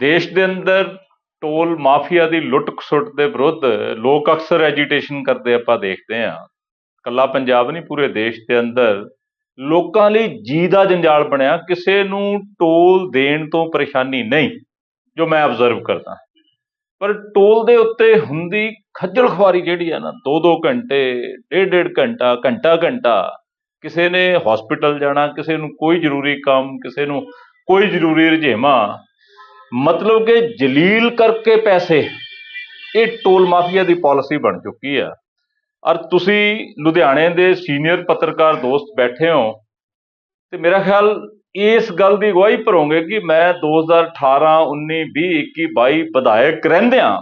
ਦੇਸ਼ ਦੇ ਅੰਦਰ ਟੋਲ ਮਾਫੀਆ ਦੀ ਲੁੱਟ ਖਸੁੱਟ ਦੇ ਵਿਰੁੱਧ ਲੋਕ ਅਕਸਰ ਐਜੀਟੇਸ਼ਨ ਕਰਦੇ ਆਪਾਂ ਦੇਖਦੇ ਹਾਂ। ਕੱਲਾ ਪੰਜਾਬ ਨਹੀਂ, ਪੂਰੇ ਦੇਸ਼ ਦੇ ਅੰਦਰ ਲੋਕਾਂ ਲਈ ਜੀ ਦਾ ਜੰਜਾਲ ਬਣਿਆ। ਕਿਸੇ ਨੂੰ ਟੋਲ ਦੇਣ ਤੋਂ ਪਰੇਸ਼ਾਨੀ ਨਹੀਂ, ਜੋ ਮੈਂ ਆਬਜ਼ਰਵ ਕਰਦਾ। ਪਰ ਟੋਲ ਦੇ ਉੱਤੇ ਹੁੰਦੀ ਖੱਜਲ ਖਵਾਰੀ ਜਿਹੜੀ ਆ ਨਾ 2-2 ਘੰਟੇ ਡੇਢ ਡੇਢ ਘੰਟਾ ਘੰਟਾ ਘੰਟਾ ਕਿਸੇ ਨੇ ਹਸਪੀਟਲ ਜਾਣਾ, ਕਿਸੇ ਨੂੰ ਕੋਈ ਜ਼ਰੂਰੀ ਕੰਮ, ਕਿਸੇ ਨੂੰ ਕੋਈ ਜ਼ਰੂਰੀ ਰੁਝੇਵਾਂ ਮਤਲਬ ਕਿ ਜਲੀਲ ਕਰਕੇ ਪੈਸੇ। ਇਹ ਟੋਲ ਮਾਫੀਆ ਦੀ ਪਾਲਿਸੀ ਬਣ ਚੁੱਕੀ ਆ। ਔਰ ਤੁਸੀਂ ਲੁਧਿਆਣੇ ਦੇ ਸੀਨੀਅਰ ਪੱਤਰਕਾਰ ਦੋਸਤ ਬੈਠੇ ਹੋ ਤੇ ਮੇਰਾ ਖਿਆਲ ਇਸ ਗੱਲ ਦੀ ਗਵਾਹੀ ਭਰੋਗੇ ਕਿ ਮੈਂ 2018 19 20 21 22 ਵਿਧਾਇਕ ਰਹਿੰਦਿਆਂ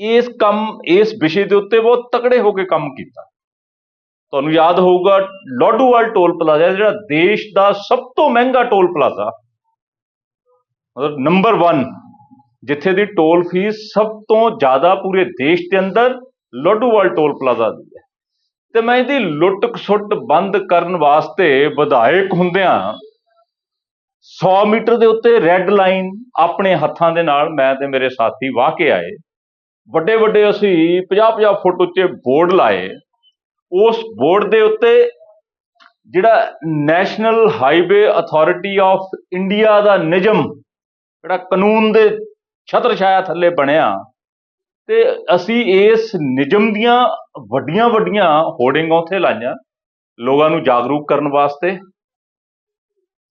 ਇਸ ਕੰਮ, ਇਸ ਵਿਸ਼ੇ ਦੇ ਉੱਤੇ ਬਹੁਤ ਤਕੜੇ ਹੋ ਕੇ ਕੰਮ ਕੀਤਾ। ਤੁਹਾਨੂੰ ਯਾਦ ਹੋਊਗਾ ਲੋਡੂਵਾਲ ਟੋਲ ਪਲਾਜ਼ਾ, ਜਿਹੜਾ ਦੇਸ਼ ਦਾ ਸਭ ਤੋਂ ਮਹਿੰਗਾ ਟੋਲ ਪਲਾਜ਼ਾ ਮਤਲਬ ਨੰਬਰ 1 ਜਿੱਥੇ ਦੀ ਟੋਲ ਫੀਸ ਸਭ ਤੋਂ ਜ਼ਿਆਦਾ ਪੂਰੇ ਦੇਸ਼ ਦੇ ਅੰਦਰ ਲੋਡੂਵਾਲ ਟੋਲ ਪਲਾਜ਼ਾ ਦੀ ਹੈ। ਤੇ ਮੈਂ ਇਹਦੀ ਲੁੱਟ ਖਸੁੱਟ ਬੰਦ ਕਰਨ ਵਾਸਤੇ ਵਿਧਾਇਕ ਹੁੰਦਿਆਂ 100 ਮੀਟਰ ਦੇ ਉੱਤੇ ਰੈੱਡ ਲਾਈਨ ਆਪਣੇ ਹੱਥਾਂ ਦੇ ਨਾਲ ਮੈਂ ਤੇ ਮੇਰੇ ਸਾਥੀ ਵਾਹ ਕੇ ਆਏ। ਵੱਡੇ ਵੱਡੇ ਅਸੀਂ 50-50 ਫੁੱਟ ਉੱਚੇ ਬੋਰਡ ਲਾਏ। ਉਸ ਬੋਰਡ ਦੇ ਉੱਤੇ ਜਿਹੜਾ national highway authority of India ਦਾ ਨਿਯਮ ਜਿਹੜਾ ਕਾਨੂੰਨ ਦੇ ਛਤਰ ਛਾਇਆ ਥੱਲੇ ਬਣਿਆ ਤੇ ਅਸੀਂ ਇਸ ਨਿਯਮ ਦੀਆਂ ਵੱਡੀਆਂ ਵੱਡੀਆਂ ਹੋਰਡਿੰਗਾਂ ਉੱਥੇ ਲਾਈਆਂ ਲੋਕਾਂ ਨੂੰ ਜਾਗਰੂਕ ਕਰਨ ਵਾਸਤੇ।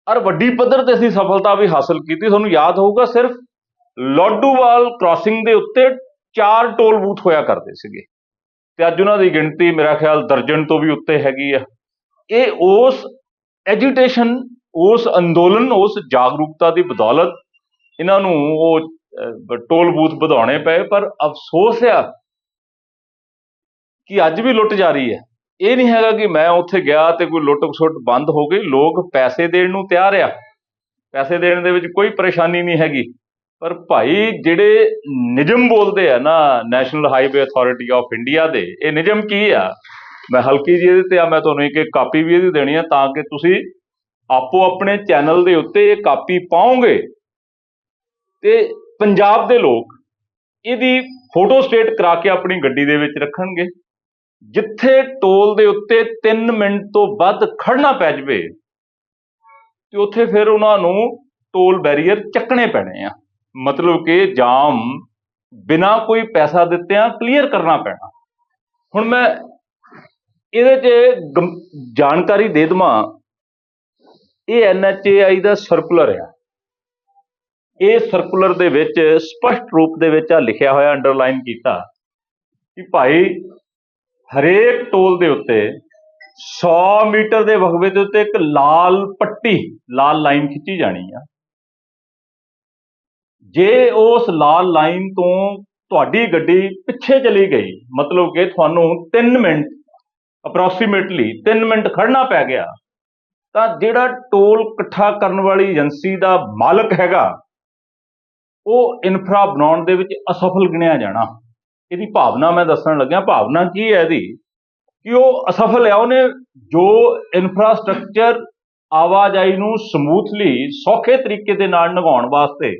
ਔਰ ਵੱਡੀ ਪੱਧਰ ਤੇ ਅਸੀਂ ਸਫਲਤਾ ਵੀ ਹਾਸਲ ਕੀਤੀ। ਤੁਹਾਨੂੰ ਯਾਦ ਹੋਊਗਾ ਸਿਰਫ ਲੋਡੂਵਾਲ ਕ੍ਰਾਸਿੰਗ ਦੇ ਉੱਤੇ ਚਾਰ ਟੋਲ ਬੂਥ ਹੋਇਆ ਕਰਦੇ ਸੀਗੇ। ਤੇ ਅੱਜ ਉਹਨਾਂ ਦੀ ਗਿਣਤੀ ਮੇਰਾ ਖਿਆਲ ਦਰਜਨ ਤੋਂ ਵੀ ਉੱਤੇ ਹੈਗੀ ਆ। ਇਹ ਉਸ ਐਜੀਟੇਸ਼ਨ ਉਸ ਅੰਦੋਲਨ, ਉਸ ਜਾਗਰੂਕਤਾ ਦੀ ਬਦੌਲਤ ਇਹਨਾਂ ਨੂੰ ਉਹ ਟੋਲ ਬੂਥ ਵਧਾਉਣੇ ਪਏ, ਪਰ ਅਫਸੋਸ ਆ ਕਿ ਅੱਜ ਵੀ ਲੁੱਟ ਜਾ ਰਹੀ ਹੈ। ਇਹ ਨਹੀਂ ਹੈਗਾ ਕਿ ਮੈਂ ਉੱਥੇ ਗਿਆ ਤੇ ਕੋਈ ਲੁੱਟ ਖਸੁੱਟ ਬੰਦ ਹੋ ਗਈ। ਲੋਕ ਪੈਸੇ ਦੇਣ ਨੂੰ ਤਿਆਰ ਆ। ਪੈਸੇ ਦੇਣ ਦੇ ਵਿੱਚ ਕੋਈ ਪਰੇਸ਼ਾਨੀ ਨਹੀਂ ਹੈਗੀ। ਪਰ ਭਾਈ, ਜਿਹੜੇ ਨਿਯਮ ਬੋਲਦੇ ਆ ਨਾ national highway authority of India ਦੇ, ਇਹ ਨਿਯਮ ਕੀ ਆ? ਮੈਂ ਹਲਕੀ ਜੀ ਇਹਦੇ ਤੇ ਆ, ਮੈਂ ਤੁਹਾਨੂੰ ਇੱਕ ਇੱਕ ਕਾਪੀ ਵੀ ਇਹਦੀ ਦੇਣੀ ਆ ਤਾਂ ਕਿ ਤੁਸੀਂ ਆਪੋ ਆਪਣੇ ਚੈਨਲ ਦੇ ਉੱਤੇ ਇਹ ਕਾਪੀ ਪਾਓਗੇ। ਤੇ ਪੰਜਾਬ ਦੇ ਲੋਕ ਇਹਦੀ ਫੋਟੋ ਸਟੇਟ ਕਰਾ ਕੇ ਆਪਣੀ ਗੱਡੀ ਦੇ ਵਿੱਚ ਰੱਖਣਗੇ। ਜਿੱਥੇ ਟੋਲ ਦੇ ਉੱਤੇ 3 ਮਿੰਟ ਤੋਂ ਵੱਧ ਖੜਨਾ ਪੈ ਜਵੇ, ਤੇ ਉੱਥੇ ਫਿਰ ਉਹਨਾਂ ਨੂੰ ਟੋਲ ਬੈਰੀਅਰ ਚੱਕਣੇ ਪੈਣੇ ਆ। ਮਤਲਬ ਕਿ ਜਾਮ ਬਿਨਾ ਕੋਈ ਪੈਸਾ ਦਿੱਤਿਆਂ ਕਲੀਅਰ ਕਰਨਾ ਪੈਣਾ। ਹੁਣ ਮੈਂ ਇਹਦੇ 'ਚ ਗੰ- ਜਾਣਕਾਰੀ ਦੇ ਦਵਾਂ। ਇਹ ਐਨਐਚਏਆਈ ਦਾ ਸਰਕੂਲਰ ਆ। ਇਹ ਸਰਕੂਲਰ ਦੇ ਵਿੱਚ ਸਪਸ਼ਟ ਰੂਪ ਦੇ ਵਿੱਚ ਆ ਲਿਖਿਆ ਹੋਇਆ ਅੰਡਰਲਾਈਨ ਕੀਤਾ ਕਿ ਭਾਈ ਹਰੇਕ ਟੋਲ ਦੇ ਉੱਤੇ 100 ਮੀਟਰ ਦੇ ਵਕਫੇ ਦੇ ਉੱਤੇ ਇੱਕ ਲਾਲ ਪੱਟੀ, ਲਾਲ ਲਾਈਨ ਖਿੱਚੀ ਜਾਣੀ ਆ। ਜੇ ਉਸ ਲਾਲ ਲਾਈਨ ਤੋਂ ਤੁਹਾਡੀ ਗੱਡੀ ਪਿੱਛੇ ਚਲੀ ਗਈ, ਮਤਲਬ ਕਿ ਤੁਹਾਨੂੰ 3 ਮਿੰਟ ਅਪਰੋਕਸੀਮੇਟਲੀ 3 ਮਿੰਟ ਖੜਨਾ ਪੈ ਗਿਆ, ਤਾਂ ਜਿਹੜਾ ਟੋਲ ਇਕੱਠਾ ਕਰਨ ਵਾਲੀ ਏਜੰਸੀ ਦਾ ਮਾਲਕ ਹੈਗਾ ਉਹ ਇਨਫਰਾ ਬਣਾਉਣ ਦੇ ਵਿੱਚ ਅਸਫਲ ਗਿਣਿਆ ਜਾਣਾ। ਇਹਦੀ ਭਾਵਨਾ ਮੈਂ ਦੱਸਣ ਲੱਗਿਆ, ਭਾਵਨਾ ਕੀ ਹੈ ਇਹਦੀ? ਕਿ ਉਹ ਅਸਫਲ ਹੈ ਉਹਨੇ ਜੋ ਇਨਫਰਾਸਟ੍ਰਕਚਰ ਆਵਾਜਾਈ ਨੂੰ ਸਮੂਥਲੀ ਸੌਖੇ ਤਰੀਕੇ ਦੇ ਨਾਲ ਨਿਭਾਉਣ ਵਾਸਤੇ,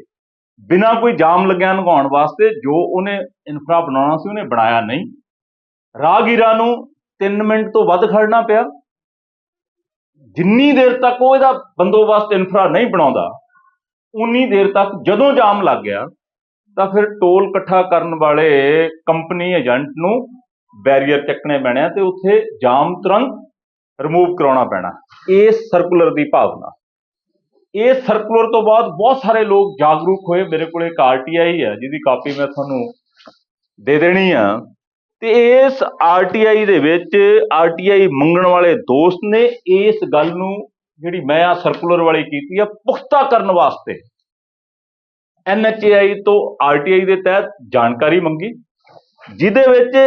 ਬਿਨਾਂ ਕੋਈ ਜਾਮ ਲੱਗਿਆ ਨਿਭਾਉਣ ਵਾਸਤੇ ਜੋ ਉਹਨੇ ਇਨਫਰਾ ਬਣਾਉਣਾ ਸੀ, ਉਹਨੇ ਬਣਾਇਆ ਨਹੀਂ। ਰਾਹਗੀਰਾਂ ਨੂੰ 3 ਮਿੰਟ ਤੋਂ ਵੱਧ ਖੜਨਾ ਪਿਆ। ਜਿੰਨੀ ਦੇਰ ਤੱਕ ਉਹ ਇਹਦਾ ਬੰਦੋਬਸਤ ਇਨਫਰਾ ਨਹੀਂ ਬਣਾਉਂਦਾ ਉਨੀ ਦੇਰ ਤੱਕ ਜਦੋਂ ਜਾਮ ਲੱਗ ਗਿਆ, ਤਾਂ ਫਿਰ ਟੋਲ ਇਕੱਠਾ ਕਰਨ ਵਾਲੇ ਕੰਪਨੀ ਏਜੰਟ ਨੂੰ ਬੈਰੀਅਰ ਚੱਕਣੇ ਪੈਣੇ ਆ ਤੇ ਉੱਥੇ ਜਾਮ ਤੁਰੰਤ ਰਿਮੂਵ ਕਰਾਉਣਾ ਪੈਣਾ ਇਸ ਸਰਕੂਲਰ ਦੀ ਭਾਵਨਾ। ਇਸ ਸਰਕੂਲਰ ਤੋਂ ਬਾਅਦ ਬਹੁਤ ਸਾਰੇ ਲੋਕ ਜਾਗਰੂਕ ਹੋਏ, ਮੇਰੇ ਕੋਲ ਇੱਕ ਆਰਟੀਆਈ ਹੈ, ਜਿਹਦੀ ਕਾਪੀ ਮੈਂ ਤੁਹਾਨੂੰ ਦੇ ਦੇਣੀ ਆ। ਤੇ ਇਸ ਆਰਟੀਆਈ ਦੇ ਵਿੱਚ ਆਰਟੀਆਈ ਮੰਗਣ ਵਾਲੇ ਦੋਸਤ ਨੇ ਇਸ ਗੱਲ ਨੂੰ ਜਿਹੜੀ ਮੈਂ ਆ ਸਰਕੂਲਰ ਵਾਲੀ ਕੀਤੀ ਆ, ਪੁਖਤਾ ਕਰਨ ਵਾਸਤੇ। ਐਨਐਚਏਆਈ ਤੋਂ ਆਰਟੀਆਈ ਦੇ ਤਹਿਤ ਜਾਣਕਾਰੀ ਮੰਗੀ, ਜਿਹਦੇ ਵਿੱਚ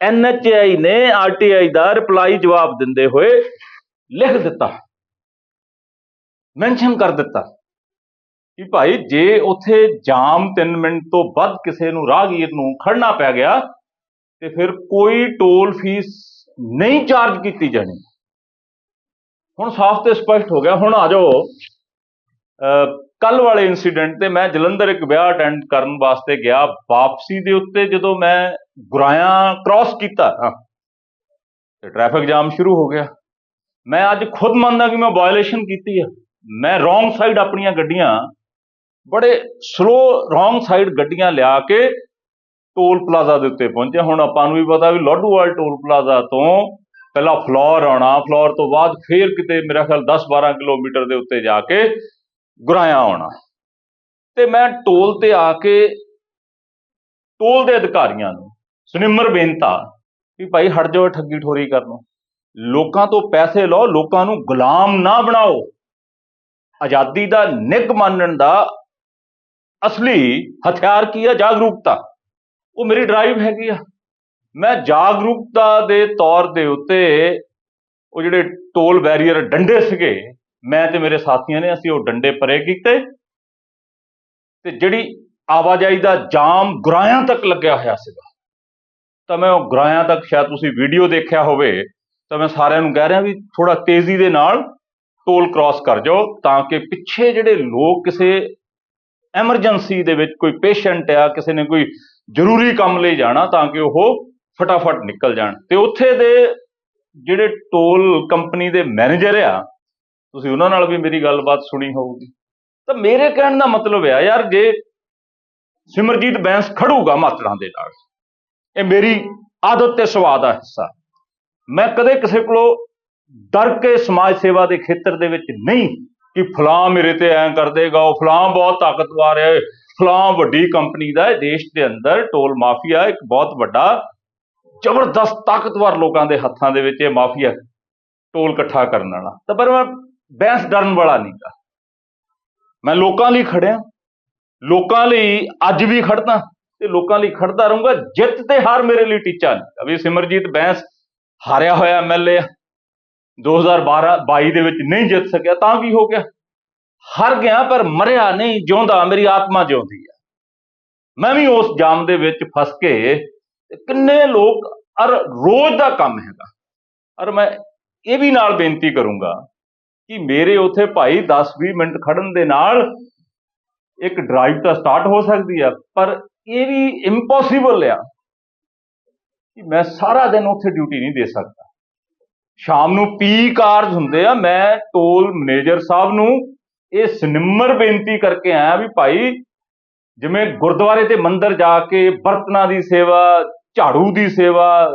ਐਨਐਚਏਆਈ ਨੇ ਆਰਟੀਆਈ ਦਾ ਰਿਪਲਾਈ ਜਵਾਬ ਦਿੰਦੇ ਹੋਏ ਲਿਖ ਦਿੱਤਾ। ਮੈਂਸ਼ਨ ਕਰ ਦਿੱਤਾ ਕਿ ਭਾਈ ਜੇ ਉੱਥੇ ਜਾਮ 3 ਮਿੰਟ ਤੋਂ ਵੱਧ ਕਿਸੇ ਨੂੰ ਰਾਹਗੀਰ ਨੂੰ ਖੜਨਾ ਪੈ ਗਿਆ, ਤੇ ਫਿਰ ਕੋਈ ਟੋਲ ਫੀਸ ਨਹੀਂ ਚਾਰਜ ਕੀਤੀ ਜਾਣੀ। ਹੁਣ ਸਾਫ਼ ਤੇ ਸਪਸ਼ਟ ਹੋ ਗਿਆ ਹੁਣ ਆ ਜਾਓ। ਅਹ, ਕੱਲ ਵਾਲੇ ਇਨਸੀਡੈਂਟ ਤੇ ਮੈਂ ਜਲੰਧਰ ਇੱਕ ਵਿਆਹ ਅਟੈਂਡ ਕਰਨ ਵਾਸਤੇ ਗਿਆ। ਵਾਪਸੀ ਦੇ ਉੱਤੇ ਜਦੋਂ ਮੈਂ ਗੁਰਾਇਆ ਕ੍ਰਾਸ ਕੀਤਾ ਨਾ ਤੇ ਟ੍ਰੈਫਿਕ ਜਾਮ ਸ਼ੁਰੂ ਹੋ ਗਿਆ। ਮੈਂ ਅੱਜ ਖੁਦ ਮੰਨਦਾ ਕਿ ਮੈਂ ਵਾਇਓਲੇਸ਼ਨ ਕੀਤੀ ਹੈ ਮੈਂ ਰੋਂਗ ਸਾਈਡ ਆਪਣੀਆਂ ਗੱਡੀਆਂ ਬੜੇ ਸਲੋ ਰੋਂਗ ਸਾਈਡ ਗੱਡੀਆਂ ਲਿਆ ਕੇ ਟੋਲ ਪਲਾਜ਼ਾ ਦੇ ਉੱਤੇ ਪਹੁੰਚਿਆ। ਹੁਣ ਆਪਾਂ ਨੂੰ ਵੀ ਪਤਾ ਵੀ ਲੋਡੂਵਾਲ ਟੋਲ ਪਲਾਜ਼ਾ ਤੋਂ ਪਹਿਲਾਂ ਫਲੋਰ ਆਉਣਾ, ਫਲੋਰ ਤੋਂ ਬਾਅਦ ਫੇਰ ਕਿਤੇ ਮੇਰਾ ਖਿਆਲ 10-12 ਕਿਲੋਮੀਟਰ ਦੇ ਉੱਤੇ ਜਾ ਕੇ ਗੁਰਾਇਆ ਆਉਣਾ। ਤੇ ਮੈਂ ਟੋਲ ਤੇ ਆ ਕੇ ਟੋਲ ਦੇ ਅਧਿਕਾਰੀਆਂ ਨੂੰ ਸੁਨਿਮਰ ਬੇਨਤਾ ਵੀ ਭਾਈ ਹਟ ਜਾਓ ਠੱਗੀ ਠੋਰੀ ਕਰਨੋਂ ਲੋਕਾਂ ਤੋਂ ਪੈਸੇ ਲਓ, ਲੋਕਾਂ ਨੂੰ ਗੁਲਾਮ ਨਾ ਬਣਾਓ। ਆਜ਼ਾਦੀ ਦਾ ਨਿੱਘ ਮੰਨਣ ਦਾ ਅਸਲੀ ਹਥਿਆਰ ਕੀ ਹੈ ਜਾਗਰੂਕਤਾ। ਉਹ ਮੇਰੀ ਡਰਾਈਵ ਹੈਗੀ ਆ। ਮੈਂ ਜਾਗਰੂਕਤਾ ਦੇ ਤੌਰ ਦੇ ਉੱਤੇ ਉਹ ਜਿਹੜੇ ਟੋਲ ਬੈਰੀਅਰ ਡੰਡੇ ਸੀਗੇ, ਮੈਂ ਤੇ ਮੇਰੇ ਸਾਥੀਆਂ ਨੇ ਅਸੀਂ ਉਹ ਡੰਡੇ ਪਰੇ ਕੀਤੇ ਤੇ ਜਿਹੜੀ ਆਵਾਜਾਈ ਦਾ ਜਾਮ ਗੁਰਾਇਆਂ ਤੱਕ ਲੱਗਿਆ ਹੋਇਆ ਸੀਗਾ। ਤਾਂ ਮੈਂ ਉਹ ਗੁਰਾਇਆਂ ਤੱਕ ਸ਼ਾਇਦ ਤੁਸੀਂ ਵੀਡੀਓ ਦੇਖਿਆ ਹੋਵੇ, ਤਾਂ ਮੈਂ ਸਾਰਿਆਂ ਨੂੰ ਕਹਿ ਰਿਹਾ ਵੀ ਥੋੜਾ ਤੇਜ਼ੀ ਦੇ ਨਾਲ ਟੋਲ ਕ੍ਰਾਸ ਕਰ ਜਾਓ ਤਾਂ ਕਿ ਪਿੱਛੇ ਜਿਹੜੇ ਲੋਕ ਕਿਸੇ ਐਮਰਜੈਂਸੀ ਦੇ ਵਿੱਚ ਕੋਈ ਪੇਸ਼ੈਂਟ ਆ, ਕਿਸੇ ਨੇ ਕੋਈ ਜ਼ਰੂਰੀ ਕੰਮ ਲਈ ਜਾਣਾ ਤਾਂ ਕਿ ਉਹ ਫਟਾਫਟ ਨਿਕਲ ਜਾਣ। ਤੇ ਉੱਥੇ ਦੇ ਜਿਹੜੇ ਟੋਲ ਕੰਪਨੀ ਦੇ ਮੈਨੇਜਰ ਆ, ਤੁਸੀਂ ਉਹਨਾਂ ਨਾਲ ਵੀ ਮੇਰੀ ਗੱਲਬਾਤ ਸੁਣੀ ਹੋਊਗੀ। ਤਾਂ ਮੇਰੇ ਕਹਿਣ ਦਾ ਮਤਲਬ ਆ, ਯਾਰ ਜੇ ਸਿਮਰਜੀਤ ਬੈਂਸ ਖੜੂਗਾ ਮਾਤੜਾਂ ਦੇ ਨਾਲ, ਇਹ ਮੇਰੀ ਆਦਤ ਤੇ ਸੁਭਾਅ ਦਾ ਹਿੱਸਾ। ਮੈਂ ਕਦੇ ਕਿਸੇ ਕੋਲੋਂ ਡਰ ਕੇ ਸਮਾਜ ਸੇਵਾ ਦੇ ਖੇਤਰ ਦੇ ਵਿੱਚ ਨਹੀਂ ਕਿ ਫਲਾਂ ਮੇਰੇ ਤੇ ਐਂ ਕਰ ਦੇਗਾ, ਉਹ ਫਲਾਂ ਬਹੁਤ ਤਾਕਤਵਰ ਹੈ ਫਲਾਂ ਵੱਡੀ ਕੰਪਨੀ ਦਾ ਹੈ, ਦੇਸ਼ ਦੇ ਅੰਦਰ ਟੋਲ ਮਾਫੀਆ ਇੱਕ ਬਹੁਤ ਵੱਡਾ ਜ਼ਬਰਦਸਤ ਤਾਕਤਵਰ ਲੋਕਾਂ ਦੇ ਹੱਥਾਂ ਦੇ ਵਿੱਚ ਇਹ ਮਾਫੀਆ ਟੋਲ ਇਕੱਠਾ ਕਰਨ ਵਾਲਾ। ਤਾਂ ਪਰ ਮੈਂ ਬੈਂਸ ਡਰਨ ਵਾਲਾ ਨਹੀਂ ਗਾ ਮੈਂ ਲੋਕਾਂ ਲਈ ਖੜਿਆ, ਲੋਕਾਂ ਲਈ ਅੱਜ ਵੀ ਖੜਦਾ ਤੇ ਲੋਕਾਂ ਲਈ ਖੜਦਾ ਰਹੂੰਗਾ, ਜਿੱਤ ਤੇ ਹਾਰ ਮੇਰੇ ਲਈ ਟੀਚਾ ਨਹੀਂ। ਅਭੀ ਸਿਮਰਜੀਤ ਬੈਂਸ ਹਾਰਿਆ ਹੋਇਆ ਐਮਐਲਏ 2012 22 ਦੇ ਵਿੱਚ ਨਹੀਂ ਜਿੱਤ ਸਕਿਆ, ਤਾਂ ਕੀ ਹੋ ਗਿਆ? ਹਾਰ ਗਿਆ ਪਰ ਮਰਿਆ ਨਹੀਂ, ਜਿਉਂਦਾ, ਮੇਰੀ ਆਤਮਾ ਜਿਉਂਦੀ ਹੈ ਮੈਂ ਵੀ ਉਸ ਜਾਮ ਦੇ ਵਿੱਚ ਫਸ ਕੇ ਕਿੰਨੇ ਲੋਕ ਅਰ ਰੋਜ਼ ਦਾ ਕੰਮ ਹੈਗਾ। ਔਰ ਮੈਂ ਇਹ ਵੀ ਨਾਲ ਬੇਨਤੀ ਕਰੂੰਗਾ ਕਿ ਮੇਰੇ ਉੱਥੇ ਭਾਈ 10-20 ਮਿੰਟ ਖੜਨ ਦੇ ਨਾਲ ਇੱਕ ਡਰਾਈਵ ਤਾਂ ਸਟਾਰਟ ਹੋ ਸਕਦੀ ਆ, ਪਰ ਇਹ ਵੀ ਇੰਪੋਸੀਬਲ ਆ ਕਿ ਮੈਂ ਸਾਰਾ ਦਿਨ ਉੱਥੇ ਡਿਊਟੀ ਨਹੀਂ ਦੇ ਸਕਦਾ। ਸ਼ਾਮ ਨੂੰ ਪੀ ਕਾਰਜ ਹੁੰਦੇ ਆ, ਮੈਂ ਟੋਲ ਮੈਨੇਜਰ ਸਾਹਿਬ ਨੂੰ ਇਹ ਸਨਿਮਰ ਬੇਨਤੀ ਕਰਕੇ ਆਇਆ ਵੀ ਭਾਈ, ਜਿਵੇਂ ਗੁਰਦੁਆਰੇ ਤੇ ਮੰਦਿਰ ਜਾ ਕੇ ਬਰਤਨਾਂ ਦੀ ਸੇਵਾ ਝਾੜੂ ਦੀ ਸੇਵਾ,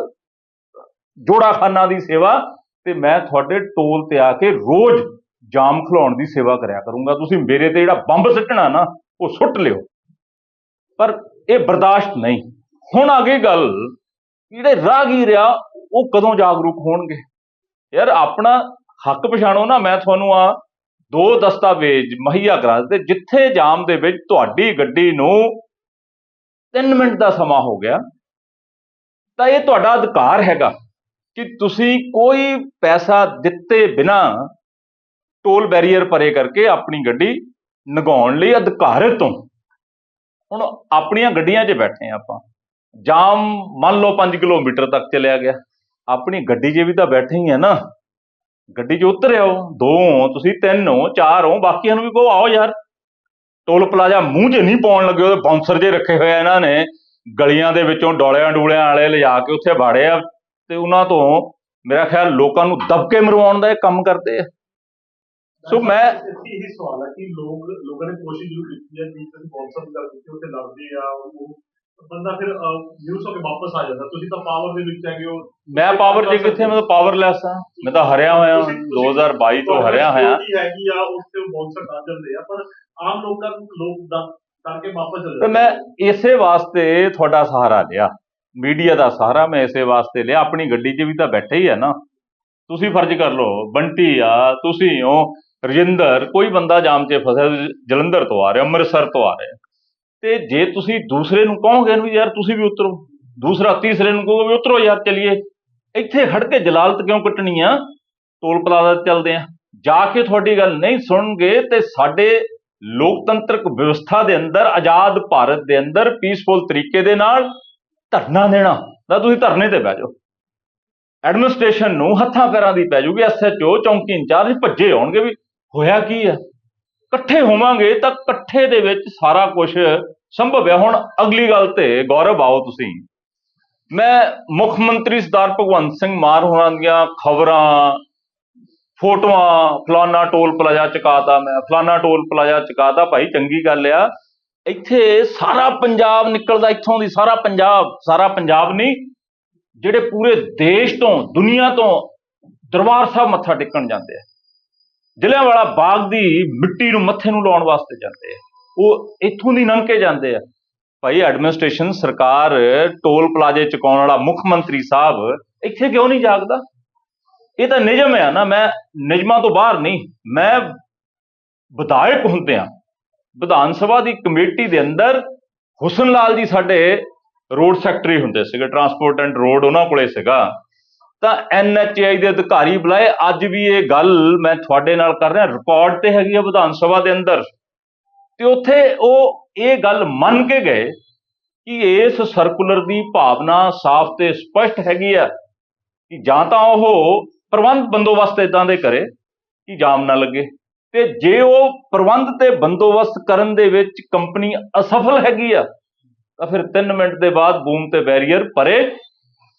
ਜੋੜਾਖਾਨਾ ਦੀ ਸੇਵਾ ਤੇ ਮੈਂ ਤੁਹਾਡੇ ਟੋਲ ਤੇ ਆ ਕੇ ਰੋਜ਼ ਜਾਮ ਖਲਾਉਣ ਦੀ ਸੇਵਾ ਕਰਿਆ ਕਰੂੰਗਾ। ਤੁਸੀਂ ਮੇਰੇ ਤੇ ਜਿਹੜਾ ਬੰਬ ਸਿੱਟਣਾ ਨਾ, ਉਹ ਸੁੱਟ ਲਿਓ। ਪਰ ਇਹ ਬਰਦਾਸ਼ਤ ਨਹੀਂ। ਹੁਣ ਆ ਗਈ ਗੱਲ, ਜਿਹੜੇ ਰਾਹਗੀਰ ਆ, ਉਹ ਕਦੋਂ ਜਾਗਰੂਕ ਹੋਣਗੇ? ਯਾਰ ਆਪਣਾ ਹੱਕ ਪਛਾਣੋ ਨਾ, ਮੈਂ ਤੁਹਾਨੂੰ ਆ ਦੋ ਦਸਤਾਵੇਜ਼ ਮੁਹੱਈਆ ਕਰਾ ਦਿੱਤੇ, ਜਿੱਥੇ ਜਾਮ ਦੇ ਵਿੱਚ ਤੁਹਾਡੀ ਗੱਡੀ ਨੂੰ 3 ਮਿੰਟ ਦਾ ਸਮਾਂ ਹੋ ਗਿਆ। ਤਾਂ ਇਹ ਤੁਹਾਡਾ ਅਧਿਕਾਰ ਹੈਗਾ ਕਿ ਤੁਸੀਂ ਕੋਈ ਪੈਸਾ ਦਿੱਤੇ ਬਿਨਾ ਟੋਲ ਬੈਰੀਅਰ ਪਰੇ ਕਰਕੇ ਆਪਣੀ ਗੱਡੀ ਨਗਾਉਣ ਲਈ ਅਧਿਕਾਰਿਤ ਹੋ। ਹੁਣ ਆਪਣੀਆਂ ਗੱਡੀਆਂ 'ਚ ਬੈਠੇ ਆ ਆਪਾਂ। ਜਾਮ ਮੰਨ ਲਓ 5 ਕਿਲੋਮੀਟਰ ਤੱਕ ਚਲਿਆ ਗਿਆ। ਆਪਣੀ ਗੱਡੀ 'ਚ ਵੀ ਤਾਂ ਬੈਠੇ ਹੀ ਆ ਨਾ। ਗੱਡੀ 'ਚ ਉਤਰਿਓ ਦੋ ਹੋ ਤੁਸੀਂ ਤਿੰਨ ਹੋ, ਚਾਰ ਹੋ, ਬਾਕੀਆਂ ਨੂੰ ਵੀ ਕਹੋ, ਆਓ ਯਾਰ। ਟੋਲ ਪਲਾਜ਼ਾ ਮੂੰਹ 'ਚ ਨਹੀਂ ਪਾਉਣ ਲੱਗੇ, ਉਹਦੇ ਬਾਉਂਸਰ ਜੇ ਰੱਖੇ ਹੋਏ ਇਹਨਾਂ ਨੇ। ਗਲੀਆਂ ਦੇ ਵਿੱਚੋਂ ਡੋਲਿਆਂ ਡੂਲਿਆਂ ਵਾਲੇ ਲਿਜਾ ਕੇ ਉੱਥੇ ਬਾੜੇ ਆ ਤੇ ਉਹਨਾਂ ਤੋਂ ਮੇਰਾ ਖਿਆਲ ਲੋਕਾਂ ਨੂੰ ਦਬਕੇ ਮਰਵਾਉਣ ਦਾ ਇਹ ਕੰਮ ਕਰਦੇ ਆ। ਸੋ ਮੈਂ ਇਹ ਸਵਾਲ ਹੈ ਕਿ ਲੋਕ ਲੋਕਾਂ ਨੇ ਕੋਸ਼ਿਸ਼ ਜ਼ਰੂਰ ਕੀਤੀ ਹੈ ਕਿ ਤੁਸੀਂ ਸਪਾਂਸਰ ਕਰ ਦਿੱਤੇ ਉੱਥੇ ਲੜਦੇ ਆ ਉਹ ਬੰਦਾ ਫਿਰ ਨਿਊਜ਼ ਹੋ ਕੇ ਵਾਪਸ ਆ ਜਾਂਦਾ। ਤੁਸੀਂ ਤਾਂ ਪਾਵਰ ਦੇ ਵਿੱਚ ਹੈਗੇ ਹੋ। ਮੈਂ ਪਾਵਰ 'ਚ ਕਿੱਥੇ ਮੈਂ ਤਾਂ ਪਾਵਰਲੈਸ ਆ। ਮੈਂ ਤਾਂ ਹਰਿਆ ਹੋਇਆ 2022 ਤੋਂ ਹਰਿਆ ਹੋਇਆ। ਹੈਗੀ ਆ ਉੱਥੇ ਸਪਾਂਸਰ ਕਰ ਦਿੰਦੇ ਆ ਪਰ ਆਮ ਲੋਕਾਂ ਨੂੰ ਲੋਕ ਦਾ ਕਰਕੇ ਵਾਪਸ ਚਲੇ ਤੇ ਮੈਂ ਇਸੇ ਵਾਸਤੇ ਤੁਹਾਡਾ ਸਹਾਰਾ ਲਿਆ। ਮੀਡੀਆ ਦਾ ਸਹਾਰਾ ਮੈਂ ਇਸੇ ਵਾਸਤੇ ਲਿਆ। ਆਪਣੀ ਗੱਡੀ 'ਚ ਵੀ ਤਾਂ ਬੈਠੇ ਹੀ ਆ ਨਾ। ਤੁਸੀਂ ਫਰਜ਼ ਕਰ ਲਓ ਬੰਟੀ ਆ ਤੁਸੀਂ ਹੋ ਰਜਿੰਦਰ ਕੋਈ ਬੰਦਾ ਜਾਮ 'ਚ ਫਸਿਆ ਜਲੰਧਰ ਤੋਂ ਆ ਰਿਹਾ ਅੰਮ੍ਰਿਤਸਰ ਤੋਂ ਆ ਰਿਹਾ। ਤੇ ਜੇ ਤੁਸੀਂ ਦੂਸਰੇ ਨੂੰ ਕਹੋਗੇ ਵੀ ਯਾਰ ਤੁਸੀਂ ਵੀ ਉਤਰੋ ਦੂਸਰਾ ਤੀਸਰੇ ਨੂੰ ਕਹੋਗੇ ਵੀ ਉਤਰੋ ਯਾਰ ਚਲਿਏ। ਇੱਥੇ ਖੜ ਕੇ ਜਲਾਲਤ ਕਿਉਂ ਕੱਟਣੀ ਆ? ਟੋਲ ਪਲਾਜ਼ਾ ਚੱਲਦੇ ਆ। ਜਾ ਕੇ ਤੁਹਾਡੀ ਗੱਲ ਨਹੀਂ ਸੁਣਨਗੇ ਤੇ ਸਾਡੇ ਲੋਕਤੰਤਰਕ ਵਿਵਸਥਾ ਦੇ ਅੰਦਰ, ਆਜ਼ਾਦ ਭਾਰਤ ਦੇ ਅੰਦਰ ਪੀਸਫੁਲ ਤਰੀਕੇ ਦੇ ਨਾਲ ਧਰਨਾ ਦੇਣਾ। ਤਾਂ ਤੁਸੀਂ ਧਰਨੇ ਤੇ ਬਹਿ ਜਾਓ। ਐਡਮਿਨਿਸਟ੍ਰੇਸ਼ਨ ਨੂੰ ਹੱਥਾਂ ਪੈਰਾਂ ਦੀ ਪੈ ਜੂਗੀ ਐਸਐਚਓ ਚੌਂਕੀ ਇੰਚਾਰਜ ਭੱਜੇ ਹੋਣਗੇ ਵੀ ਹੋਇਆ ਕੀ ਹੈ ਇਕੱਠੇ ਹੋਵਾਂਗੇ ਤਾਂ ਇਕੱਠੇ ਦੇ ਵਿੱਚ ਸਾਰਾ ਕੁਝ ਸੰਭਵ ਹੈ। ਹੁਣ ਅਗਲੀ ਗੱਲ ਤੇ ਗੌਰਵ ਆਓ ਤੁਸੀਂ। ਮੈਂ ਮੁੱਖ ਮੰਤਰੀ ਸਰਦਾਰ ਭਗਵੰਤ ਸਿੰਘ ਮਾਨ ਹੋਰਾਂ ਦੀਆਂ ਖਬਰਾਂ ਫੋਟੋਆਂ, ਫਲਾਨਾ ਟੋਲ ਪਲਾਜ਼ਾ ਚੁਕਾਤਾ ਮੈਂ, ਫਲਾਨਾ ਟੋਲ ਪਲਾਜ਼ਾ ਚੁਕਾਤਾ, ਭਾਈ ਚੰਗੀ ਗੱਲ ਆ। ਇੱਥੇ ਸਾਰਾ ਪੰਜਾਬ ਨਿਕਲਦਾ, ਇੱਥੋਂ ਦੀ ਸਾਰਾ ਪੰਜਾਬ ਸਾਰਾ ਪੰਜਾਬ ਨਹੀਂ, ਜਿਹੜੇ ਪੂਰੇ ਦੇਸ਼ ਤੋਂ, ਦੁਨੀਆ ਤੋਂ ਦਰਬਾਰ ਸਾਹਿਬ ਮੱਥਾ ਟੇਕਣ ਜਾਂਦੇ ਆ। ਜਲਿਆਂਵਾਲਾ ਬਾਗ ਦੀ ਮਿੱਟੀ ਨੂੰ ਮੱਥੇ ਨੂੰ ਲਾਉਣ ਵਾਸਤੇ ਜਾਂਦੇ ਆ। ਉਹ ਇੱਥੋਂ ਦੀ ਲੰਘ ਕੇ ਜਾਂਦੇ ਆ। ਭਾਈ ਐਡਮਿਨਿਸਟ੍ਰੇਸ਼ਨ ਸਰਕਾਰ ਟੋਲ ਪਲਾਜ਼ੇ ਚੁਕਾਉਣ ਵਾਲਾ ਮੁੱਖ ਮੰਤਰੀ ਸਾਹਿਬ ਇੱਥੇ ਕਿਉਂ ਨਹੀਂ ਜਾਗਦਾ? ਇਹ ਤਾਂ ਨਿਯਮ ਹੈ ਨਾ, ਮੈਂ ਨਿਯਮਾਂ ਤੋਂ ਬਾਹਰ ਨਹੀਂ, ਮੈਂ ਵਿਧਾਇਕ ਹੁੰਦੇ ਆ ਵਿਧਾਨ ਸਭਾ ਦੀ ਕਮੇਟੀ ਦੇ ਅੰਦਰ ਹੁਸਨ ਲਾਲ ਜੀ ਸਾਡੇ ਰੋਡ ਸੈਕਟਰੀ ਹੁੰਦੇ ਸੀਗੇ, ਟਰਾਂਸਪੋਰਟ ਐਂਡ ਰੋਡ ਉਹਨਾਂ ਕੋਲੇ ਸੀਗਾ। ਤਾਂ ਐਨਐਚਆਈ ਦੇ ਅਧਿਕਾਰੀ ਬੁਲਾਏ, ਅੱਜ ਵੀ ਇਹ ਗੱਲ ਮੈਂ ਤੁਹਾਡੇ ਨਾਲ ਕਰ ਰਿਹਾ, ਰਿਕਾਰਡ ਤੇ ਹੈਗੀ ਆ ਵਿਧਾਨ ਸਭਾ ਦੇ ਅੰਦਰ। ਤੇ ਉੱਥੇ ਉਹ ਇਹ ਗੱਲ ਮੰਨ ਕੇ ਗਏ ਕਿ ਇਸ ਸਰਕੂਲਰ ਦੀ ਭਾਵਨਾ ਸਾਫ਼ ਤੇ ਸਪਸ਼ਟ ਹੈਗੀ ਆ ਕਿ ਜਾਂ ਤਾਂ ਉਹ ਪ੍ਰਬੰਧ ਬੰਦੋਬਸਤ ਇਦਾਂ ਦੇ ਕਰੇ ਕਿ ਜਾਮ ਨਾ ਲੱਗੇ। ਤੇ ਜੇ ਉਹ ਪ੍ਰਬੰਧ ਤੇ ਬੰਦੋਬਸਤ ਕਰਨ ਦੇ ਵਿੱਚ ਕੰਪਨੀ ਅਸਫਲ ਹੈਗੀ ਆ ਤਾਂ ਫਿਰ 3 ਮਿੰਟ ਦੇ ਬਾਅਦ ਬੂਮ ਤੇ ਬੈਰੀਅਰ ਪਰੇ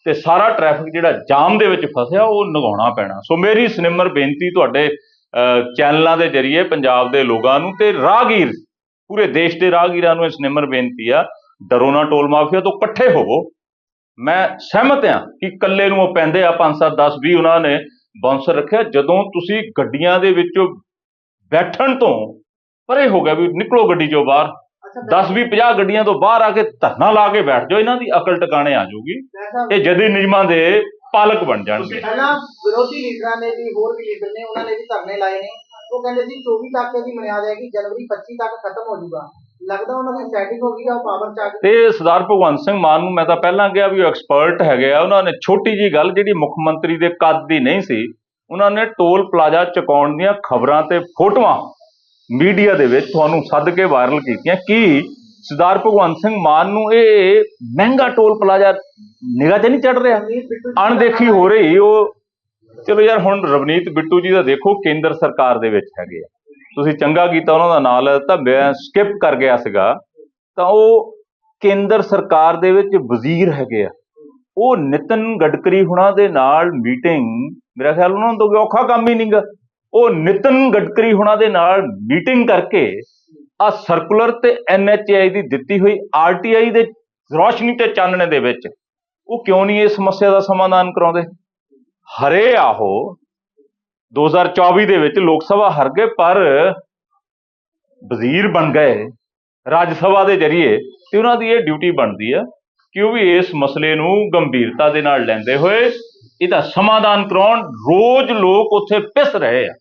ਤੇ ਸਾਰਾ ਟ੍ਰੈਫਿਕ ਜਿਹੜਾ ਜਾਮ ਦੇ ਵਿੱਚ ਫਸਿਆ ਉਹ ਲਗਾਉਣਾ ਪੈਣਾ। ਸੋ ਮੇਰੀ ਸਨਿਮਰ ਬੇਨਤੀ ਤੁਹਾਡੇ ਅਹ, ਚੈਨਲਾਂ ਦੇ ਜਰੀਏ ਪੰਜਾਬ ਦੇ ਲੋਕਾਂ ਨੂੰ ਤੇ ਰਾਹਗੀਰ ਪੂਰੇ ਦੇਸ਼ ਦੇ ਰਾਹਗੀਰਾਂ ਨੂੰ ਇਹ ਸਨਿਮਰ ਬੇਨਤੀ ਆ ਡਰੋ ਨਾ ਟੋਲ ਮਾਫੀਆ ਤੋਂ ਇਕੱਠੇ ਹੋਵੋ। ਮੈਂ ਸਹਿਮਤ ਹਾਂ ਕਿ ਇਕੱਲੇ ਨੂੰ ਉਹ ਪੈਂਦੇ ਆ 5 7 10 20 ਉਹਨਾਂ ਨੇ ਬਾਉਂਸਰ ਰੱਖਿਆ ਜਦੋਂ ਤੁਸੀਂ ਗੱਡੀਆਂ ਦੇ ਵਿੱਚੋਂ ਬੈਠਣ ਤੋਂ ਪਰੇ ਹੋ ਗਿਆ ਵੀ ਨਿਕਲੋ ਗੱਡੀ ਚੋਂ ਬਾਹਰ 10 20 50 ਗੱਡੀਆਂ ਤੋਂ ਬਾਹਰ ਆ ਕੇ ਧਰਨਾ ਲਾ ਕੇ ਬੈਠ ਜਾਓ ਇਹਨਾਂ ਦੀ ਅਕਲ ਟਿਕਾਣੇ ਆ ਜਾਊਗੀ। ਇਹ ਜਦੀ ਨਿਯਮਾਂ ਦੇ ਪਾਲਕ ਬਣ ਜਾਣਗੇ। ਪਹਿਲਾਂ ਵਿਰੋਧੀ ਲੀਡਰਾਂ ਨੇ ਵੀ ਹੋਰ ਵੀ ਲੀਡਰ ਨੇ ਉਹਨਾਂ ਨੇ ਵੀ ਧਰਨੇ ਲਾਏ ਨੇ। ਉਹ ਕਹਿੰਦੇ ਸੀ 24 ਤੱਕ ਦੀ ਬੁਨਿਆਦ ਹੈ ਕਿ ਜਨਵਰੀ 25 ਤੱਕ ਖਤਮ ਹੋ ਜਾਊਗਾ। ਲੱਗਦਾ ਉਹਨਾਂ ਦੀ ਸੈਟਿੰਗ ਹੋ ਗਈ ਆ ਪਾਵਰ ਚ ਆ ਗਏ ਤੇ ਸਰਦਾਰ ਭਗਵੰਤ ਸਿੰਘ ਮਾਨ ਨੂੰ ਮੈਂ ਤਾਂ ਪਹਿਲਾਂ ਕਿਹਾ ਵੀ ਉਹ ਐਕਸਪਰਟ ਹੈਗੇ ਆ ਉਹਨਾਂ ਨੇ ਛੋਟੀ ਜੀ ਗੱਲ ਜਿਹੜੀ ਮੁੱਖ ਮੰਤਰੀ ਦੇ ਕੱਦ ਦੀ ਨਹੀਂ ਸੀ ਉਹਨਾਂ ਨੇ ਟੋਲ ਪਲਾਜ਼ਾ ਚੁਕਾਉਣ ਦੀਆਂ ਖਬਰਾਂ ਤੇ ਫੋਟੋਆਂ ਮੀਡੀਆ ਦੇ ਵਿੱਚ ਤੁਹਾਨੂੰ ਸੱਦ ਕੇ ਵਾਇਰਲ ਕੀਤੀਆਂ। ਕਿ ਸਰਦਾਰ ਭਗਵੰਤ ਸਿੰਘ ਮਾਨ ਨੂੰ ਇਹ ਮਹਿੰਗਾ ਟੋਲ ਪਲਾਜ਼ਾ ਨਿਗਾਹ ਤੇ ਨਹੀਂ ਚੜ ਰਿਹਾ? ਅਣਦੇਖੀ ਹੋ। ਰਹੀ ਉਹ ਚਲੋ ਯਾਰ ਹੁਣ ਰਵਨੀਤ ਬਿੱਟੂ ਜੀ ਦਾ ਦੇਖੋ ਕੇਂਦਰ ਸਰਕਾਰ ਦੇ ਵਿੱਚ ਹੈਗੇ ਆ। ਤੁਸੀਂ ਚੰਗਾ ਕੀਤਾ ਉਹਨਾਂ ਦਾ ਨਾਂ ਲੈ ਦਿੱਤਾ ਮੈਂ ਸਕਿਪ ਕਰ ਗਿਆ ਸੀਗਾ, ਤਾਂ ਉਹ ਕੇਂਦਰ ਸਰਕਾਰ ਦੇ ਵਿੱਚ ਵਜ਼ੀਰ ਹੈਗੇ ਆ। ਉਹ ਨਿਤਨ ਗਡਕਰੀ ਹੁਣਾਂ ਦੇ ਨਾਲ ਮੀਟਿੰਗ ਮੇਰਾ ਖਿਆਲ ਉਹਨਾਂ ਤੋਂ ਔਖਾ ਕੰਮ ਹੀ ਨਹੀਂਗਾ ਉਹ ਨਿਤਨ ਗਡਕਰੀ ਹੁਣਾਂ ਦੇ ਨਾਲ ਮੀਟਿੰਗ ਕਰਕੇ ਆ ਸਰਕੂਲਰ ਤੇ ਐਨਐਚਆਈ ਦੀ ਦਿੱਤੀ ਹੋਈ ਆਰਟੀਆਈ ਦੇ ਰੋਸ਼ਨੀ ਤੇ ਚਾਨਣੇ ਦੇ ਵਿੱਚ, ਉਹ ਕਿਉਂ ਨਹੀਂ ਇਹ ਸਮੱਸਿਆ ਦਾ ਸਮਾਧਾਨ ਕਰਾਉਂਦੇ? ਹਰੇ ਆਹੋ 2024 ਦੇ ਵਿੱਚ ਲੋਕ ਸਭਾ ਹਰ ਗਏ, ਪਰ ਵਜ਼ੀਰ ਬਣ ਗਏ ਰਾਜ ਸਭਾ ਦੇ ਜਰੀਏ ਤੇ ਉਹਨਾਂ ਦੀ ਇਹ ਡਿਊਟੀ ਬਣਦੀ ਆ ਕਿ ਉਹ ਵੀ ਇਸ ਮਸਲੇ ਨੂੰ ਗੰਭੀਰਤਾ ਦੇ ਨਾਲ ਲੈਂਦੇ ਹੋਏ ਇਹਦਾ ਸਮਾਧਾਨ ਕਰਾਉਣ। ਰੋਜ਼ ਲੋਕ ਉੱਥੇ ਪਿਸ ਰਹੇ ਆ।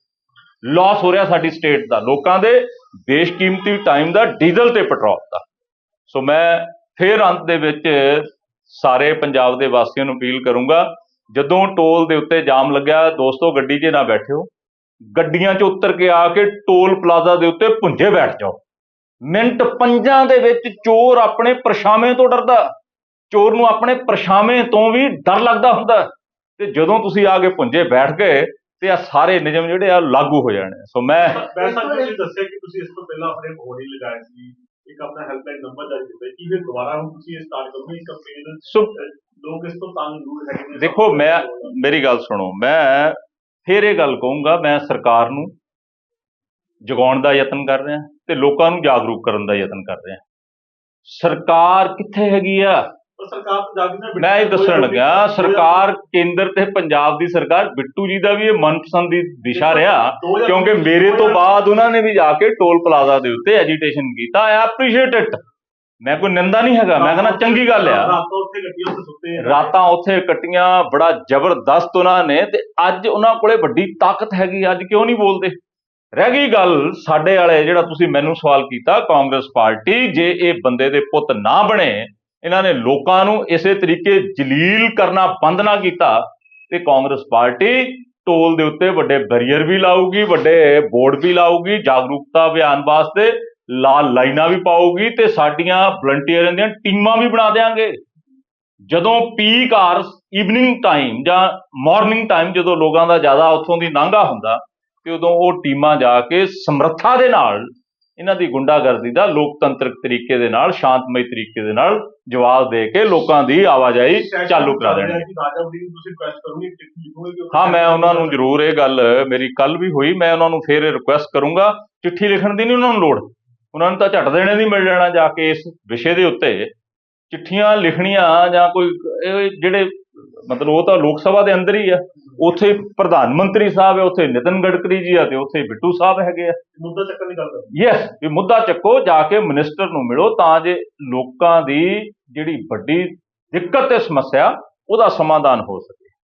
ਲਾਸ ਹੋ ਰਿਹਾ ਸਾਡੀ ਸਟੇਟ ਦਾ, ਲੋਕਾਂ ਦੇ ਬੇਸ਼ਕੀਮਤੀ ਟਾਈਮ ਦਾ ਡੀਜ਼ਲ ਤੇ ਪੈਟਰੋਲ ਦਾ। ਸੋ ਮੈਂ ਫੇਰ ਅੰਤ ਦੇ ਵਿੱਚ ਸਾਰੇ ਪੰਜਾਬ ਦੇ ਵਾਸੀਆਂ ਨੂੰ ਅਪੀਲ ਕਰੂੰਗਾ ਜਦੋਂ ਟੋਲ ਦੇ ਉੱਤੇ ਜਾਮ ਲੱਗਿਆ ਦੋਸਤੋ ਗੱਡੀ 'ਚ ਨਾ ਬੈਠਿਓ। ਗੱਡੀਆਂ 'ਚ ਉਤਰ ਕੇ ਆ ਕੇ ਟੋਲ ਪਲਾਜ਼ਾ ਦੇ ਉੱਤੇ ਪੁੰਜੇ ਬੈਠ ਜਾਓ। ਮਿੰਟ ਪੰਜਾਂ ਦੇ ਵਿੱਚ ਚੋਰ ਆਪਣੇ ਪਰਛਾਵੇਂ ਤੋਂ ਡਰਦਾ। ਚੋਰ ਨੂੰ ਆਪਣੇ ਪਰਛਾਵੇਂ ਤੋਂ ਵੀ ਡਰ ਲੱਗਦਾ ਹੁੰਦਾ। ਤੇ ਜਦੋਂ ਤੁਸੀਂ ਆ ਕੇ ਪੁੰਜੇ ਬੈਠ ਗਏ ਤੇ ਆ ਸਾਰੇ ਨਿਯਮ ਜਿਹੜੇ ਆ ਲਾਗੂ ਹੋ ਜਾਣੇ ਸੋ ਮੈਂ ਤੁਸੀਂ ਦੱਸਿਆ ਕਿ ਤੁਸੀਂ ਇਸ ਤੋਂ ਪਹਿਲਾਂ ਆਪਣੇ ਹੋਣੀ ਲਗਾਇਆ ਸੀ। ਇੱਕ ਆਪਣਾ ਹੈਲਪਲਾਈਨ ਨੰਬਰ ਜਾਰੀ ਕੀਤਾ ਕੀ ਫਿਰ ਦੁਬਾਰਾ ਹੁਣ ਤੁਸੀਂ ਇਹ ਸਟਾਰਟ ਕਰੋਗੇ ਇਸ ਕੰਪੇਨ ਸੋ ਲੋਕ ਇਸ ਤੋਂ ਤੰਗ ਦੂਰ ਹੈਗੇ ਨੇ ਦੇਖੋ ਮੈਂ ਮੇਰੀ ਗੱਲ ਸੁਣੋ ਮੈਂ ਫੇਰ ਇਹ ਗੱਲ ਕਹੂੰਗਾ ਮੈਂ ਸਰਕਾਰ ਨੂੰ ਜਗਾਉਣ ਦਾ ਯਤਨ ਕਰ ਰਿਹਾ ਤੇ ਲੋਕਾਂ ਨੂੰ ਜਾਗਰੂਕ ਕਰਨ ਦਾ ਯਤਨ ਕਰ ਰਿਹਾ। ਸਰਕਾਰ ਕਿੱਥੇ ਹੈਗੀ ਆ? ਸਰਕਾਰ ਤਾਂ ਮੈਂ ਇਹ ਦੱਸਣ ਲੱਗਾ ਸਰਕਾਰ ਕੇਂਦਰ ਤੇ ਪੰਜਾਬ ਦੀ ਸਰਕਾਰ ਬਿੱਟੂ ਜੀ ਦਾ ਵੀ ਇਹ ਮਨਪਸੰਦ ਦੀ ਦਿਸ਼ਾ ਰਿਹਾ ਕਿਉਂਕਿ ਮੇਰੇ ਤੋਂ ਬਾਅਦ ਉਹਨਾਂ ਨੇ ਵੀ ਜਾ ਕੇ ਟੋਲ ਪਲਾਜ਼ਾ ਦੇ ਉੱਤੇ ਐਜੀਟੇਸ਼ਨ ਕੀਤਾ ਆਈ ਐਪਰੀਸ਼ੀਏਟ ਇਟ ਮੈਂ ਕੋਈ ਨਿੰਦਾ ਨਹੀਂ ਹੈਗਾ ਮੈਂ ਕਹਿੰਦਾ ਚੰਗੀ ਗੱਲ ਆ ਰਾਤਾਂ ਉੱਥੇ ਗੱਡੀਆਂ ਉੱਤੇ ਸੁੱਤੇ ਆ। ਰਾਤਾਂ ਉੱਥੇ ਕੱਟੀਆਂ ਬੜਾ ਜ਼ਬਰਦਸਤ ਉਹਨਾਂ ਨੇ ਤੇ ਅੱਜ ਉਹਨਾਂ ਕੋਲੇ ਵੱਡੀ ਤਾਕਤ ਹੈਗੀ ਅੱਜ ਕਿਉਂ ਨਹੀਂ ਬੋਲਦੇ ਰਹਿ ਗਈ ਗੱਲ ਸਾਡੇ ਵਾਲੇ ਜਿਹੜਾ ਤੁਸੀਂ ਮੈਨੂੰ ਸਵਾਲ ਕੀਤਾ ਕਾਂਗਰਸ ਪਾਰਟੀ ਜੇ ਇਹ ਬੰਦੇ ਦੇ ਪੁੱਤ ਨਾ ਬਣੇ ਇਹਨਾਂ ਨੇ ਲੋਕਾਂ ਨੂੰ ਇਸੇ ਤਰੀਕੇ ਜਲੀਲ ਕਰਨਾ ਬੰਦ ਨਾ ਕੀਤਾ ਤੇ ਕਾਂਗਰਸ ਪਾਰਟੀ ਟੋਲ ਦੇ ਉੱਤੇ ਵੱਡੇ ਬੈਰੀਅਰ ਵੀ ਲਾਊਗੀ ਵੱਡੇ ਬੋਰਡ ਵੀ ਲਾਊਗੀ ਜਾਗਰੂਕਤਾ ਅਭਿਆਨ ਵਾਸਤੇ ਲਾਲ ਲਾਈਨਾਂ ਵੀ ਪਾਊਗੀ ਤੇ ਸਾਡੀਆਂ ਵਲੰਟੀਅਰਾਂ ਦੀਆਂ ਟੀਮਾਂ ਵੀ ਬਣਾ ਦੇਾਂਗੇ ਜਦੋਂ ਪੀਕ ਆਰਸ ਈਵਨਿੰਗ ਟਾਈਮ ਜਾਂ ਮਾਰਨਿੰਗ ਟਾਈਮ ਜਦੋਂ ਲੋਕਾਂ ਦਾ ਜ਼ਿਆਦਾ ਉੱਥੋਂ ਦੀ ਲੰਘਾ ਹੁੰਦਾ, ਤੇ ਉਦੋਂ ਉਹ ਟੀਮਾਂ ਜਾ ਕੇ ਸਮਰੱਥਾ ਦੇ ਨਾਲ, ਇਹਨਾਂ ਦੀ ਗੁੰਡਾਗਰਦੀ ਦਾ ਲੋਕਤੰਤਰਕ ਤਰੀਕੇ ਦੇ ਨਾਲ, ਸ਼ਾਂਤਮਈ ਤਰੀਕੇ ਦੇ ਨਾਲ ਜਵਾਬ ਦੇ ਕੇ ਲੋਕਾਂ ਦੀ ਆਵਾਜਾਈ ਚਾਲੂ ਕਰਾ ਦੇਣੀ। ਹਾਂ, ਮੈਂ ਉਹਨਾਂ ਨੂੰ ਜ਼ਰੂਰ ਇਹ ਗੱਲ, ਮੇਰੀ ਕੱਲ ਵੀ ਹੋਈ, ਮੈਂ ਉਹਨਾਂ ਨੂੰ ਫੇਰ ਰਿਕੁਐਸਟ ਕਰੂੰਗਾ। ਚਿੱਠੀ ਲਿਖਣ ਦੀ ਨਹੀਂ ਉਹਨਾਂ ਨੂੰ ਲੋੜ। ਉਹਨਾਂ ਨੂੰ ਤਾਂ ਝਟ ਦੇਣੇ ਦੀ ਮਿਲ ਜਾਣਾ ਜਾ ਕੇ ਇਸ ਵਿਸ਼ੇ ਦੇ ਉੱਤੇ। ਚਿੱਠੀਆਂ ਲਿਖਣੀਆਂ ਜਾਂ ਕੋਈ ਇਹ ਜਿਹੜੇ ਮਤਲਬ ਉਹ ਤਾਂ ਲੋਕ ਸਭਾ ਦੇ ਅੰਦਰ ਹੀ ਆ। ਉੱਥੇ ਪ੍ਰਧਾਨ ਮੰਤਰੀ ਸਾਹਿਬ ਹੈ ਉੱਥੇ ਨਿਤਨ ਗਡਕਰੀ ਜੀ ਆ ਤੇ ਉੱਥੇ ਬਿੱਟੂ ਸਾਹਿਬ ਹੈਗੇ ਆ। ਮੁੱਦਾ ਚੱਕਣ ਦੀ ਗੱਲ ਕਰ ਯੈਸ ਇਹ ਮੁੱਦਾ ਚੱਕੋ ਜਾ ਕੇ ਮਿਨਿਸਟਰ ਨੂੰ ਮਿਲੋ ਤਾਂ ਜੇ ਲੋਕਾਂ ਦੀ ਜਿਹੜੀ ਵੱਡੀ ਦਿੱਕਤ ਤੇ ਸਮੱਸਿਆ ਉਹਦਾ ਸਮਾਧਾਨ ਹੋ ਸਕੇ।